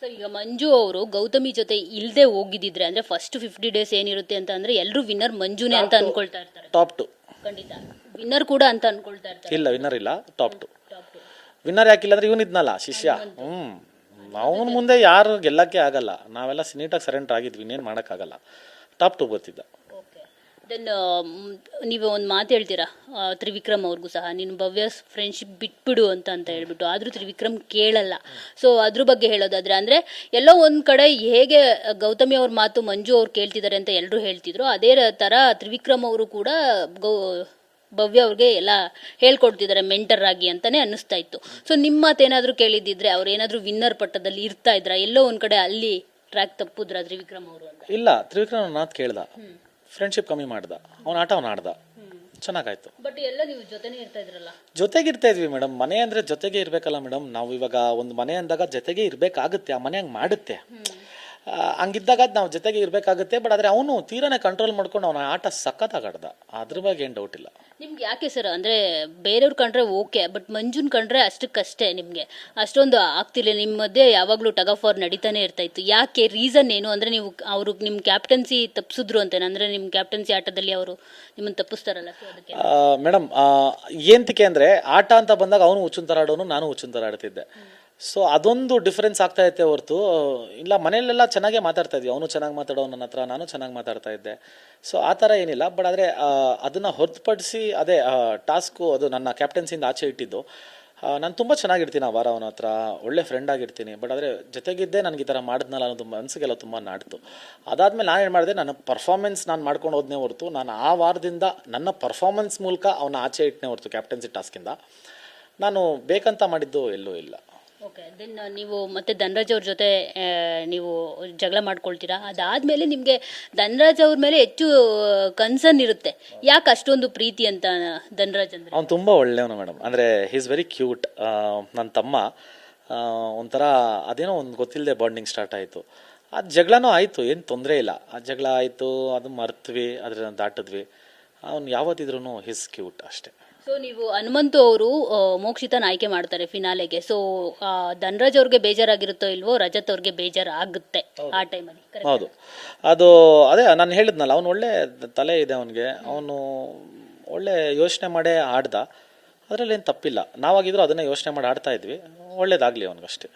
Sir ಈಗ ಮಂಜು ಅವರು ಗೌತಮಿ ಜೊತೆ ಇಲ್ಲದೆ ಹೋಗಿದ್ದಿದ್ರೆ ಅಂದ್ರೆ ಫಸ್ಟ್ ಫಿಫ್ಟಿ ಡೇಸ್ ಏನಿರುತ್ತೆ ಅಂತ ಅಂದ್ರೆ ಎಲ್ಲರೂ ವಿನ್ನರ್ ಮಂಜುನೇ ಅಂತ ಅನ್ಕೊಳ್ತಾ ಇರ್ತಾರೆ. ಟಾಪ್ ಟು ಖಂಡಿತ. ವಿನ್ನರ್ ಕೂಡ ಅಂತ ಅನ್ಕೊಳ್ತಾ ಇರ್ತಾರೆ. ಇಲ್ಲ ವಿನ್ನರ್ ಇಲ್ಲ ಟಾಪ್ ಟು. ವಿನ್ನರ್ ಯಾಕಿಲ್ಲ ಅಂದ್ರೆ ಇವನಿದ್ನಲ್ಲ ಶಿಷ್ಯ. ಹ್ಞೂ ಅವನ ಮುಂದೆ ಯಾರು ಗೆಲ್ಲಕ್ಕೆ ಆಗಲ್ಲ. ನಾವೆಲ್ಲ ಸಿನಿಟಾಗಿ ಸರೆಂಡರ್ ಆಗಿದ್ವಿ ಇನ್ನೇನು ಮಾಡೋಕ್ಕಾಗಲ್ಲ. ಟಾಪ್ ಟು ಬರ್ತಿದ್ದ ದೆನ್ ನೀವು ಒಂದು ಮಾತು ಹೇಳ್ತೀರಾ? ತ್ರಿವಿಕ್ರಮ್ ಅವ್ರಿಗೂ ಸಹ ನೀನು ಭವ್ಯ ಫ್ರೆಂಡ್ಶಿಪ್ ಬಿಟ್ಬಿಡು ಅಂತ ಅಂತ ಹೇಳ್ಬಿಟ್ಟು ಆದರೂ ತ್ರಿವಿಕ್ರಮ್ ಕೇಳಲ್ಲ. ಸೊ ಅದ್ರ ಬಗ್ಗೆ ಹೇಳೋದಾದ್ರೆ ಅಂದರೆ ಎಲ್ಲೋ ಒಂದು ಕಡೆ ಹೇಗೆ ಗೌತಮಿ ಅವ್ರ ಮಾತು ಮಂಜು ಅವ್ರು ಕೇಳ್ತಿದ್ದಾರೆ ಅಂತ ಎಲ್ಲರೂ ಹೇಳ್ತಿದ್ರು ಅದೇ ಥರ ತ್ರಿವಿಕ್ರಮ್ ಅವರು ಕೂಡ ಗೌ ಭವ್ಯ ಅವ್ರಿಗೆ ಎಲ್ಲ ಹೇಳ್ಕೊಡ್ತಿದ್ದಾರೆ ಮೆಂಟರ್ ಆಗಿ ಅಂತಾನೆ ಅನ್ನಿಸ್ತಾ ಇತ್ತು. ಸೊ ನಿಮ್ಮ ಮಾತೇನಾದರೂ ಕೇಳಿದ್ದಿದ್ರೆ ಅವ್ರು ಏನಾದರೂ ವಿನ್ನರ್ ಪಟ್ಟದಲ್ಲಿ ಇರ್ತಾ ಇದ್ರ? ಎಲ್ಲೋ ಒಂದು ಕಡೆ ಅಲ್ಲಿ ಟ್ರ್ಯಾಕ್ ತಪ್ಪುದ್ರ ತ್ರಿವಿಕ್ರಮ್ ಅವರು ಅಂತ? ಇಲ್ಲ ತ್ರಿವಿಕ್ರಮ್ ಮಾತು ಕೇಳ್ದ. ಫ್ರೆಂಡ್ಶಿಪ್ ಕಮ್ಮಿ ಮಾಡ್ದ. ಅವನ ಆಟ ಅವ್ನು ಆಡ್ದ. ಚೆನ್ನಾಗಾಯ್ತು. ಬಟ್ ಎಲ್ಲ ನೀವು ಜೊತೆನೇ ಇರ್ತಾ ಇದ್ರಲ್ಲ? ಇದ್ವಿ ಮೇಡಮ್. ಮನೆ ಅಂದ್ರೆ ಜೊತೆಗೆ ಇರ್ಬೇಕಲ್ಲ ಮೇಡಮ್. ನಾವು ಇವಾಗ ಒಂದು ಮನೆ ಅಂದಾಗ ಜೊತೆಗೆ ಇರ್ಬೇಕಾಗುತ್ತೆ. ಆ ಮನೆ ಹಂಗೆ ಮಾಡುತ್ತೆ. ಆ, ಅದು ನಾವು ಜೊತೆಗೆ ಇರಬೇಕಾಗುತ್ತೆ ಬಟ್ ಆದ್ರೆ ಅವನು ತೀರಾನೆ ಕಂಟ್ರೋಲ್ ಮಾಡ್ಕೊಂಡು ಅವನ ಆಟ ಸಖತ್ತಾಗಿ ಆಡ್ದ ಅದ್ರ ಬಗ್ಗೆ ಏನು ಡೌಟ್ ಇಲ್ಲ. ನಿಮ್ಗೆ ಯಾಕೆ ಸರ್ ಅಂದ್ರೆ ಬೇರೆಯವ್ರು ಕಂಡ್ರೆ ಓಕೆ ಬಟ್ ಮಂಜುನ್ ಕಂಡ್ರೆ ಅಷ್ಟಕ್ಕಷ್ಟೇ ನಿಮಗೆ. ಅಷ್ಟೊಂದು ಆಗ್ತಿಲ್ಲ ನಿಮ್ಮ ಮಧ್ಯೆ ಯಾವಾಗಲೂ ಟಗ್ ಆಫ್ ವಾರ್ ನಡೀತಾನೆ ಇರ್ತಾ ಇತ್ತು ಯಾಕೆ? ರೀಸನ್ ಏನು? ಅಂದ್ರೆ ನೀವು ಅವರು ನಿಮ್ಮ ಕ್ಯಾಪ್ಟನ್ಸಿ ತಪ್ಪಿಸಿದ್ರು ಅಂತೇನೆ. ಅಂದರೆ ನಿಮ್ಮ ಕ್ಯಾಪ್ಟನ್ಸಿ ಆಟದಲ್ಲಿ ಅವರು ನಿಮ್ಮನ್ನು ತಪ್ಪಿಸ್ತಾರಲ್ಲ ಮೇಡಮ್ ಏಂತಿಕೆ ಅಂದ್ರೆ ಆಟ ಅಂತ ಬಂದಾಗ ಅವನು ಹುಚ್ಚುನ್ ಥರ ಆಡೋನು ನಾನು ಹುಚ್ಚುನ್ ಥರ ಆಡ್ತಿದ್ದೆ ಸೊ ಅದೊಂದು ಡಿಫ್ರೆನ್ಸ್ ಆಗ್ತಾ ಇತ್ತೆ ಹೊರತು, ಇಲ್ಲ, ಮನೆಯಲ್ಲೆಲ್ಲ ಚೆನ್ನಾಗೇ ಮಾತಾಡ್ತಾ ಇದ್ವಿ. ಅವನು ಚೆನ್ನಾಗಿ ಮಾತಾಡೋ, ನನ್ನ ಹತ್ರ ನಾನು ಚೆನ್ನಾಗಿ ಮಾತಾಡ್ತಾ ಇದ್ದೆ. ಸೊ ಆ ಥರ ಏನಿಲ್ಲ. ಬಟ್ ಆದರೆ ಅದನ್ನು ಹೊರತುಪಡಿಸಿ, ಅದೇ ಟಾಸ್ಕು ಅದು ನನ್ನ ಕ್ಯಾಪ್ಟನ್ಸಿಯಿಂದ ಆಚೆ ಇಟ್ಟಿದ್ದು. ನಾನು ತುಂಬ ಚೆನ್ನಾಗಿರ್ತೀನಿ ಆ ವಾರ ಅವನ ಹತ್ರ. ಒಳ್ಳೆ ಫ್ರೆಂಡ್ ಆಗಿರ್ತೀನಿ. ಬಟ್ ಆದರೆ, ಜೊತೆಗಿದ್ದೇ ನನಗೆ ಈ ಥರ ಮಾಡಿದ್ನಲ್ಲ ಅನ್ನೋದು ಮನಸ್ಸಿಗೆಲ್ಲ ತುಂಬ ನಾಡ್ತು. ಅದಾದಮೇಲೆ ನಾನು ಏನು ಮಾಡಿದೆ, ನನ್ನ ಪರ್ಫಾರ್ಮೆನ್ಸ್ ನಾನು ಮಾಡ್ಕೊಂಡು ಹೋದ್ನೆ ಹೊರತು, ನಾನು ಆ ವಾರದಿಂದ ನನ್ನ ಪರ್ಫಾರ್ಮೆನ್ಸ್ ಮೂಲಕ ಅವನ ಆಚೆ ಇಟ್ಟನೇ ಹೊರತು ಕ್ಯಾಪ್ಟನ್ಸಿ ಟಾಸ್ಕಿಂದ ನಾನು ಬೇಕಂತ ಮಾಡಿದ್ದು ಎಲ್ಲೂ ಇಲ್ಲ. ಓಕೆ ದೆನ್ ನೀವು ಮತ್ತೆ ಧನರಾಜ್ ಅವ್ರ ಜೊತೆ ನೀವು ಜಗಳ ಮಾಡ್ಕೊಳ್ತೀರಾ? ಅದಾದ್ಮೇಲೆ ನಿಮ್ಗೆ ಧನರಾಜ್ ಅವ್ರ ಮೇಲೆ ಹೆಚ್ಚು ಕನ್ಸರ್ನ್ ಇರುತ್ತೆ. ಯಾಕೆ ಅಷ್ಟೊಂದು ಪ್ರೀತಿ ಅಂತ ಧನರಾಜ್ ಅಂದ್ರೆ? ಅವ್ನು ತುಂಬ ಒಳ್ಳೆಯವನು ಮೇಡಮ್ ಅಂದರೆ ಈಸ್ ವೆರಿ ಕ್ಯೂಟ್ ನನ್ನ ತಮ್ಮ ಒಂಥರ ಅದೇನೋ ಒಂದು ಗೊತ್ತಿಲ್ಲದೆ ಬಾಂಡಿಂಗ್ ಸ್ಟಾರ್ಟ್ ಆಯಿತು. ಅದು ಜಗಳನೂ ಆಯಿತು, ಏನು ತೊಂದರೆ ಇಲ್ಲ. ಆ ಜಗಳ ಆಯಿತು, ಅದು ಮರ್ತ್ವಿ ಅದನ್ನ ದಾಟಿದ್ವಿ. ಅವ್ನು ಯಾವತ್ತಿದ್ರೂ ಹಿಸ್ ಕ್ಯೂಟ್ ಅಷ್ಟೇ. ಸೊ ನೀವು ಹನುಮಂತು ಅವರು ಮೋಕ್ಷಿತನ ಆಯ್ಕೆ ಮಾಡ್ತಾರೆ ಫಿನಾಲೆಗೆ ಸೊ ಧನರಾಜ್ ಅವ್ರಿಗೆ ಬೇಜಾರಾಗಿರುತ್ತೋ ಇಲ್ವೋ ರಜತ್ ಅವ್ರಿಗೆ ಬೇಜಾರಾಗುತ್ತೆ ಆ ಟೈಮಲ್ಲಿ ಹೌದು. ಅದು ಅದೇ ನಾನು ಹೇಳಿದ್ನಲ್ಲ ಅವನು ಒಳ್ಳೆ ತಲೆ ಇದೆ ಅವನಿಗೆ. ಅವನು ಒಳ್ಳೆ ಯೋಚನೆ ಮಾಡೇ ಆಡ್ದ. ಅದರಲ್ಲಿ ಏನು ತಪ್ಪಿಲ್ಲ. ನಾವಾಗಿದ್ರು ಅದನ್ನೇ ಯೋಚನೆ ಮಾಡಿ ಆಡ್ತಾ ಇದ್ವಿ. ಒಳ್ಳೇದಾಗಲಿ ಅವನಿಗಷ್ಟೇ.